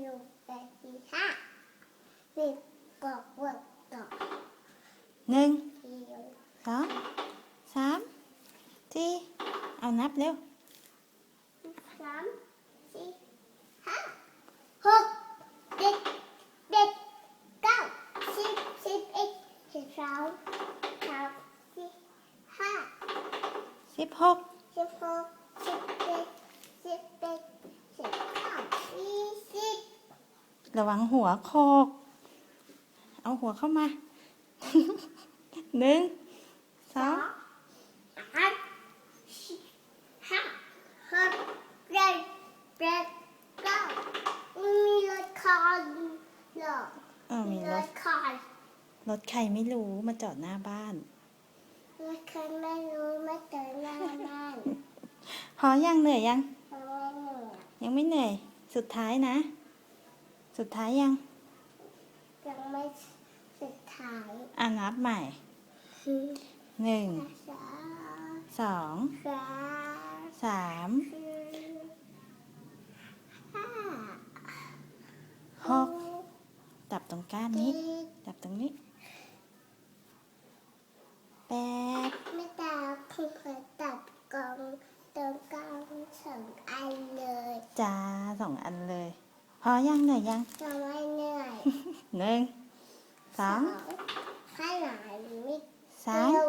六百一哈，你บอกว่าต่หนึ่งเดียวสองสามสี่เอานับเร็วสามสี่ห้าหกเจ็ดเจ็ดเก้าสิบสิบเอ็ดสิบสองสามสี่ห้าสิบหกสิบหกสิบเจ็ดสิบแปด ระวังหัวโคก เอาหัวเข้ามา หนึ่งสองสามสี่ห้าหกเจ็ดแปดเก้าไม่มีรถคอนหรอกเออมีรถคอนรถใครไม่รู้มาจอดหน้าบ้านรถคอนไม่รู้ไม่เจอหน้าบ้านพอยังเหนื่อยยังทำไมเหนื่อย ยังไม่เหนื่อย สุดท้ายนะ สุดท้ายยัง ยังไม่สุดท้ายอ่านับใหม่คือหนึ่งสามสองสามสามสี่ห้าหกจับตรงก้านนี้เจ็ดจับตรงนี้แปดไม่ตาคุณเคยตัดกล่องตรงกลางสองอันเลย จ้าสองอันเลย พอยังเหนื่อยยังจะไม่เหนื่อยหนึ่งสองข้างหลังมิสามเร็